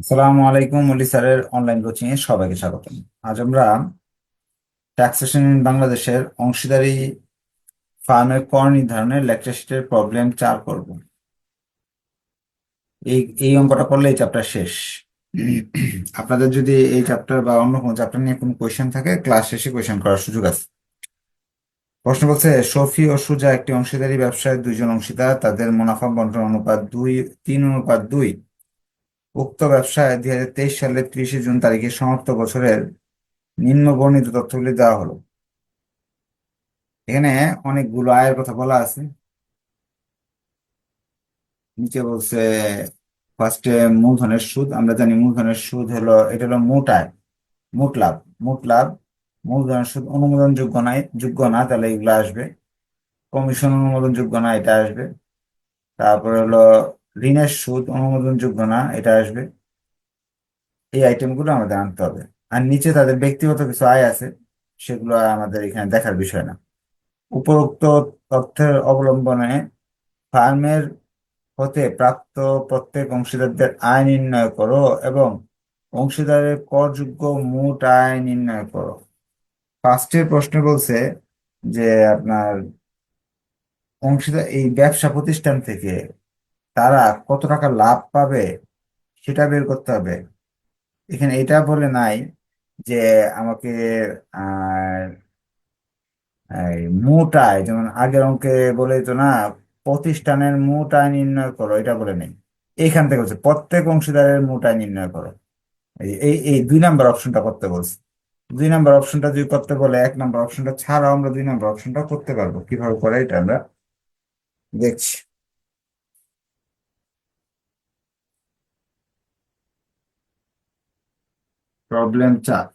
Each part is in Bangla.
আসসালামু আলাইকুম মল্লি স্যারের অনলাইন কোচিং এ সবাইকে স্বাগত আজ আমরা ট্যাক্সেশন ইন বাংলাদেশের অংশীদারি ফার্মের কর নির্ধারণের লেকচার প্রবলেম চার করব। এই এই অঙ্কটা করলে এই চ্যাপ্টার শেষ। আপনাদের যদি এই চ্যাপ্টার বা অন্য কোনো চ্যাপ্টার নিয়ে কোনো কোয়েশ্চেন থাকে ক্লাস শেষে কোয়েশ্চেন করার সুযোগ আছে। প্রশ্ন বলছে, শফি ও সুজা একটি অংশীদারি ব্যবসায় দুইজন অংশীদার, তাদের মুনাফা বন্টন অনুপাত দুই, তিন অনুপাত দুই। উক্ত ব্যবসায় দুই হাজার তেইশ সালের ত্রিশে জুন তারিখে সমাপ্ত বছরের নিম্ন বর্ণিত তথ্যগুলি দেওয়া হলো। এখানে অনেকগুলো আয়ের কথা বলা আছে। নিচে বলছে ফার্স্টে মূলধনের সুদ, আমরা জানি মূলধনের সুদ হলো, এটা হলো মোট আয়, মোট লাভ মোট লাভ, মূলধনের সুদ অনুমোদন যোগ্য নাই, যোগ্য না, তাহলে এগুলো আসবে। কমিশন অনুমোদন যোগ্য না, এটা আসবে। তারপরে হলো ঋণের সুদ অনুমোদন যোগ্য না, এটা আসবে। এই আইটেমগুলো আমাদের আনতে হবে। আর নিচে তাদের ব্যক্তিগত কিছু আয় আছে, সেগুলো আমাদের এখানে দেখার বিষয় না। উপরোক্ত তথ্যের অবলম্বনে ফার্মের হতে প্রাপ্ত প্রত্যেক অংশীদারদের আয় নির্ণয় করো এবং অংশীদারের করযোগ্য মোট আয় নির্ণয় করো। ফার্স্টের প্রশ্ন বলছে যে আপনার অংশীদার, এই ব্যবসা প্রতিষ্ঠান থেকে তারা কত টাকা লাভ পাবে সেটা বের করতে হবে। এখানে এটা বলে নাই যে আমাকে, আর, এই মোট আয় যেমন আগের অঙ্কে বলে তো না, প্রতিষ্ঠানের মোট আয় নির্ণয় করো, এটা বলে নেই। এইখান থেকে হচ্ছে প্রত্যেক অংশীদারের মোট আয় নির্ণয় করো। এই এই দুই নাম্বার অপশনটা করতে বলছে। দুই নাম্বার অপশনটা যদি করতে বলে, এক নাম্বার অপশনটা ছাড়াও আমরা দুই নাম্বার অপশনটা করতে পারব। কীভাবে করে, এটা আমরা দেখছি। প্রবলেম চার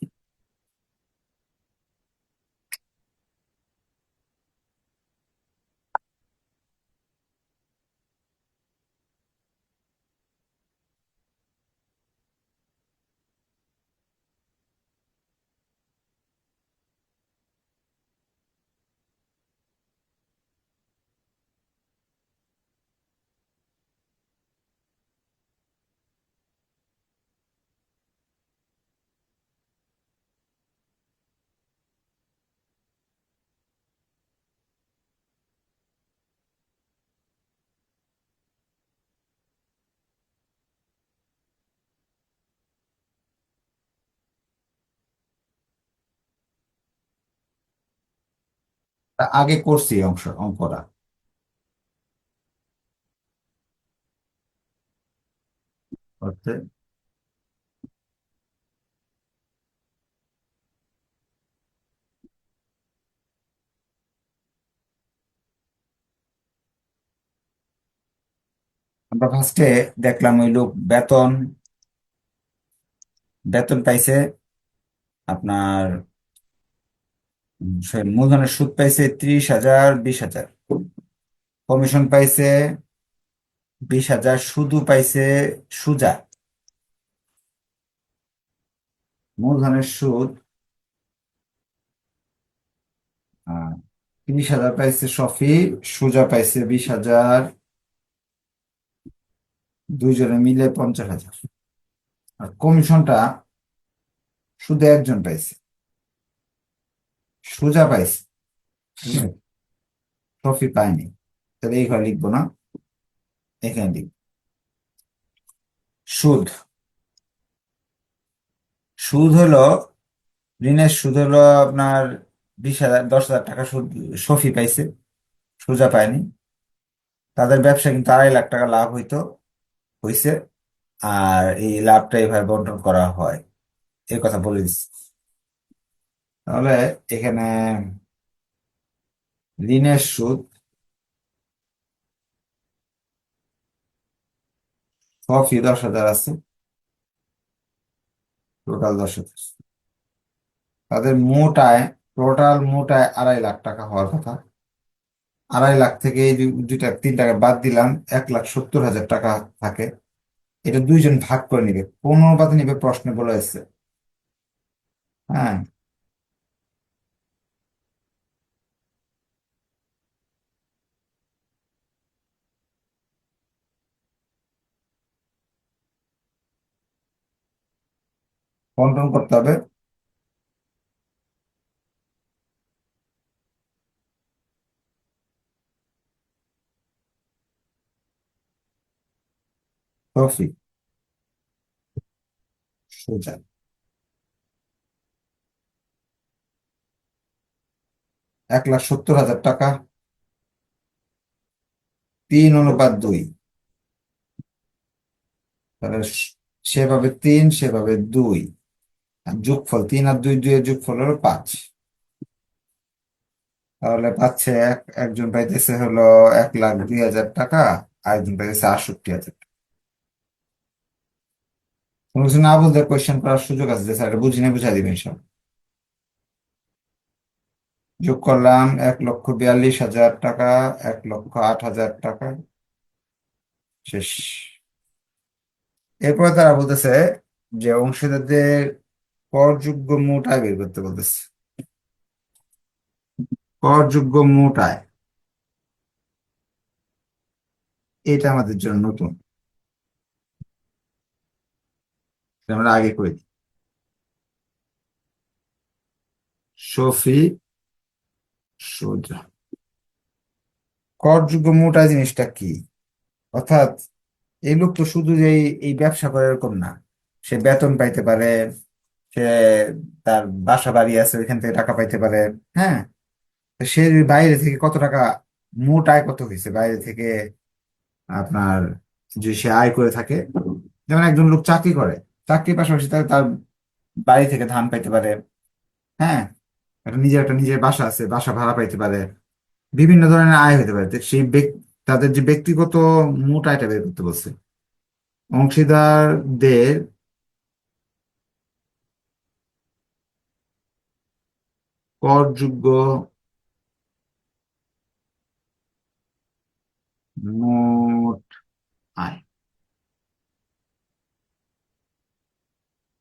আগে করছি অংশ অঙ্কটা। করতে। আমরা ফার্স্টে দেখলাম ওই লোক বেতন বেতন পাইছে আপনার মূলধনের সুদ পাইছে ত্রিশ হাজার, বিশ হাজার। কমিশন পাইছে বিশ হাজার, শুধু পাইছে সুজা। মূলধনের সুদ তিরিশ হাজার পাইছে সফি সুজা পাইছে বিশ হাজার। দুইজনে মিলে পঞ্চাশ হাজার। আর কমিশনটা শুধু একজন পাইছে। সুজা পাইছে। ট্রফি পায়নি তাহলে এই ঘরে লিখব না। এখানে লিখব। সুদ। সুদ হলো, ঋণের সুদ হলো আপনার বিশ হাজার, দশ হাজার টাকা সুদ, সফি পাইছে। সুজা পায়নি। তাদের ব্যবসা কিন্তু আড়াই লাখ টাকা লাভ হইতো, হইছে। আর এই লাভটা এইভাবে বন্টন করা হয়। এই কথা বলে দিচ্ছি। তাহলে এখানে ঋণের সুদ সফি দশ হাজার আছে। টোটাল দশ হাজার। তাদের মোট আয় টোটাল মোট আয় আড়াই লাখ টাকা হওয়ার কথা। আড়াই লাখ থেকে দুইটা তিন টাকা বাদ দিলাম, এক লাখ সত্তর হাজার টাকা থাকে। এটা দুইজন ভাগ করে নিবে। কোন অনুপাতে নিবে প্রশ্নে বলে এসেছে হ্যাঁ। কন্ট্রোল করতে হবে। ট্রফি এক লাখ সত্তর হাজার টাকা। তিন অনুপাত দুই। তাহলে সেভাবে তিন, সেভাবে দুই। যোগফল তিন আর দুই দুই যোগফল হলো পাঁচ। তাহলে পাচ্ছে এক, একজন পাইতেছে হলো এক লাখ দুই হাজার টাকা আর একজন পাইতেছে আটষট্টি হাজার টাকা। কোনো কিছু না বুঝলে কোয়েশ্চেন করার সুযোগ আছে যে স্যার বুঝি না দিবেন সব। যোগ করলাম এক লক্ষ বিয়াল্লিশ হাজার টাকা, এক লক্ষ আট হাজার টাকা। শেষ। এরপরে তারা বলতেছে যে অংশীদারদের করযোগ্য মোট আয় বের করতে বলতেছে। করযোগ্য মোট আয় এটা আমাদের জন্য নতুন। আমরা আগে করে দিই। সফি সোজা। করযোগ্য মোট জিনিসটা কি? অর্থাৎ এই লোক তো শুধু যে এই ব্যবসা করে এরকম না, সে বেতন পাইতে পারে সে তার বাসা বাড়ি আছে, ওইখান থেকে টাকা পাইতে পারে। হ্যাঁ? সে বাইরে থেকে কত টাকা, মোট আয় কত হয়েছে? বাইরে থেকে আপনার যে সে আয় করে থাকে, যেমন একজন লোক চাকরি করে, চাকরির পাশাপাশি তার তার বাড়ি থেকে ধান পাইতে পারে। হ্যাঁ? একটা নিজের একটা নিজের বাসা আছে, বাসা ভাড়া পাইতে পারে। বিভিন্ন ধরনের আয় হতে পারে। সেই তাদের যে ব্যক্তিগত মোট আয়টা বের করতে বলছে, অংশীদারদের করযোগ্য মোট আয়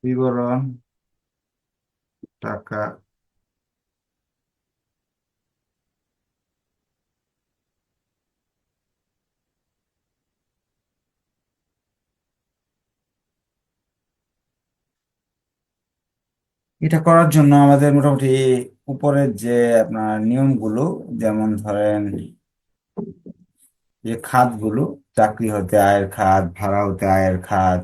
বিবরণ টাকা এটা করার জন্য আমাদের মোটামুটি উপরের যে আপনার নিয়মগুলো, যেমন ধরেন যে খাতগুলো, চাকরি হতে আয়ের খাত, ভাড়া হতে আয়ের খাত,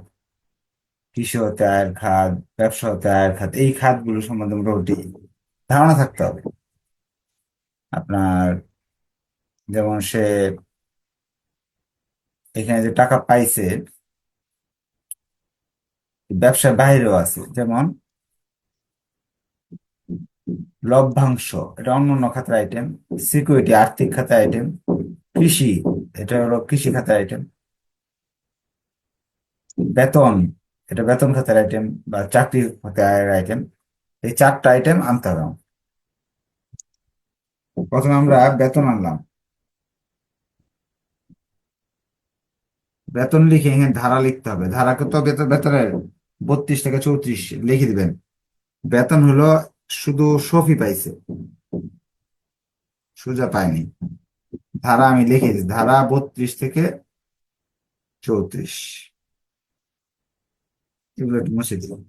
কৃষি হতে আয়ের খাত, ব্যবসা হতে আয়ের খাত, এই খাতগুলো সম্বন্ধে মোটামুটি ধারণা থাকতে হবে। আপনার যেমন সে এখানে যে টাকা পাইছে, ব্যবসার বাইরেও আছে, যেমন লভ্যাংশ, এটা অন্য অন্য খাতের আইটেম সিকিউরিটি আর্থিক খাতের আইটেম কৃষি, এটা হলো কৃষি খাতের আইটেম বেতন, এটা বেতন খাতের আইটেম বা চাকরি খাতের আইটেম এই চারটা আইটেম আনতে হবে প্রথমে আমরা বেতন আনলাম। বেতন লিখে এখানে ধারা লিখতে হবে। ধারাকে তো বেতন, বেতনের বত্রিশ থেকে চৌত্রিশ লিখে দিবেন। বেতন হলো শুধু সফি পাইছে। সুজা পায়নি। ধারা আমি লিখেছি ধারা বত্রিশ থেকে চৌত্রিশ। এগুলো মুছে দিলাম।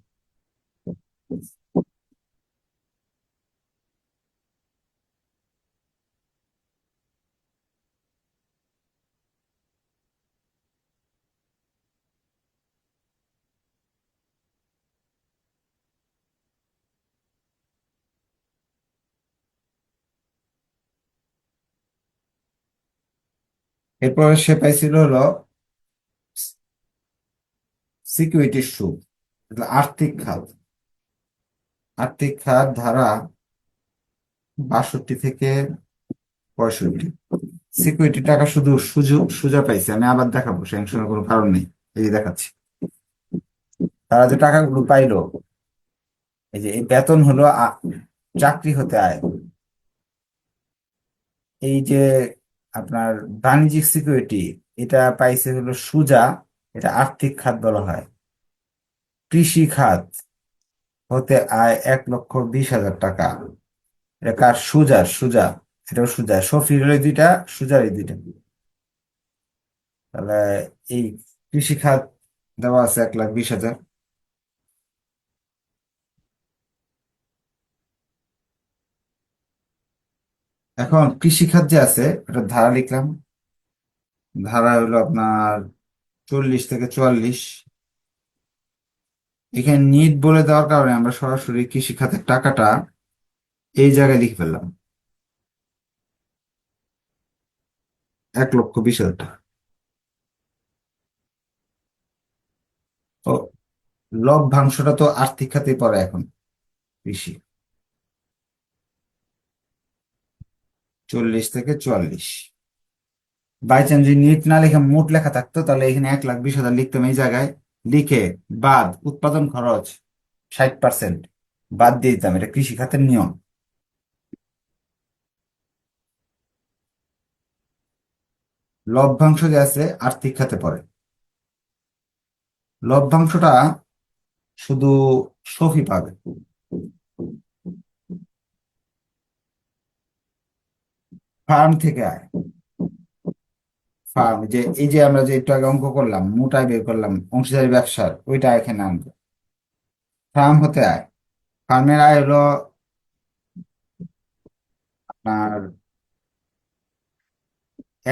এরপর সে পাইছিল হলো সিকিউরিটির সুদ আর্থিক খাত। আর্থিক খাত ধারা বাষট্টি থেকে পঁয়ষট্টি। সিকিউরিটি টাকা শুধু সুযোগ সুজা পাইছে, আমি আবার দেখাবো স্যাংশনের কোনো কারণ নেই, এই যে দেখাচ্ছি। তারা যে টাকাগুলো পাইলো, এই যে এই বেতন হলো চাকরি হতে আয়। এই যে আপনার বাণিজ্যিক সিকিউরিটি এটা পাইছে হলো সুজা, এটা আর্থিক খাত বলা হয়। কৃষি খাত হতে আয় এক লক্ষ বিশ হাজার টাকা। এটা কার? সুজার, সুজা। এটাও সুজা। হলো দুইটা, সুজার এই দুইটা। তাহলে এই কৃষি খাত দেওয়া আছে এক লাখ বিশ হাজার। এখন কৃষিখাত যে আছে এটা ধারা লিখলাম। ধারা হলো আপনার চল্লিশ থেকে চুয়াল্লিশ। এখানে নিট বলে দেওয়ার কারণে আমরা সরাসরি কৃষি খাতের টাকাটা এই জায়গায় লিখে ফেললাম। এক লক্ষ বিশ হাজার টাকা। তো লভ্যাংশটা তো আর্থিক খাতে পড়ে এখন কৃষি। চল্লিশ থেকে চুয়াল্লিশ। বাই চান্স যদি নিট না লিখে, মোট লেখা থাকতো, তাহলে এখানে এক লাখ বিশ হাজার লিখতাম এই জায়গায়। লিখে বাদ, উৎপাদন খরচ ষাট পার্সেন্ট বাদ দিয়ে দিতাম, এটা কৃষি খাতের নিয়ম। লভ্যাংশ যে আছে, আর্থিক খাতে পড়ে। লভ্যাংশটা শুধু সফি পাবে। ফার্ম থেকে আয়। ফার্ম, যে এই যে আমরা যে একটু আগে অঙ্ক করলাম, মোটায় বের করলাম, অংশীদারি ব্যবসার, ওইটা এখানে আনব। ফার্ম হতে আয়। ফার্মের আয় হলো আপনার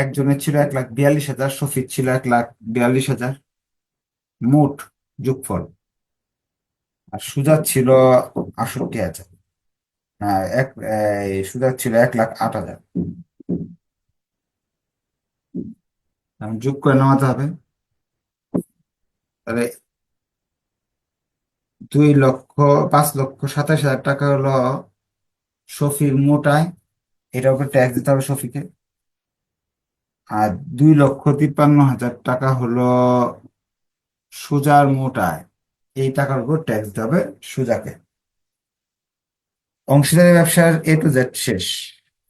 একজনের ছিল এক লাখ বিয়াল্লিশ হাজার, শফিক ছিল এক লাখ বিয়াল্লিশ হাজার। মোট যোগফল আর সুজাত ছিল আটষট্টি হাজার। হ্যাঁ এক সুজাত ছিল এক লাখ আট হাজার। যোগ করে নেওয়াতে হবে। তাহলে দুই লক্ষ, পাঁচ লক্ষ সাতাশ হাজার টাকা হলো শফির মোট আয় এটার উপর ট্যাক্স দিতে হবে শফিকে। আর দুই লক্ষ তিপ্পান্ন হাজার টাকা হলো সুজার মোট আয় এই টাকার উপর ট্যাক্স দিতে হবে সুজাকে। অংশীদারি ব্যবসার এ টু জেড শেষ।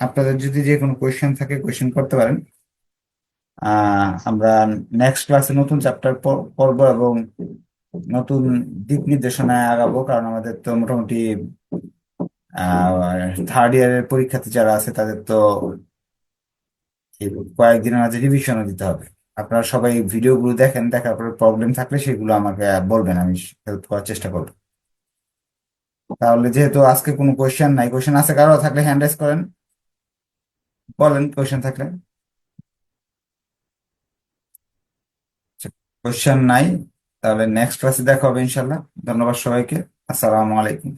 আপনাদের যদি যে কোনো কোয়েশ্চেন থাকে কোয়েশ্চেন করতে পারেন। আমরা নেক্সট ক্লাসে নতুন চ্যাপ্টার পড়ব এবং নতুন দিক নির্দেশনায় আগাবো, কারণ আমাদের তো মোটামুটি থার্ড ইয়ারের পরীক্ষার্থী যারা আছে, তাদের তো কয়েকদিনের মাঝে রিভিশনও দিতে হবে। আপনারা সবাই ভিডিওগুলো দেখেন, দেখার পরে প্রবলেম থাকলে সেগুলো আমাকে বলবেন, আমি হেল্প করার চেষ্টা করব। তাহলে যেহেতু আজকে কোনো কোয়েশ্চেন নাই কোয়েশ্চেন আছে কারও, থাকলে হ্যান্ড রাইজ করেন। বলেন কোয়েশ্চেন থাকলে। কোয়েশ্চেন নাই, তাহলে নেক্সট ক্লাসে দেখা হবে ইনশাল্লাহ ধন্যবাদ সবাইকে। আসসালামু আলাইকুম।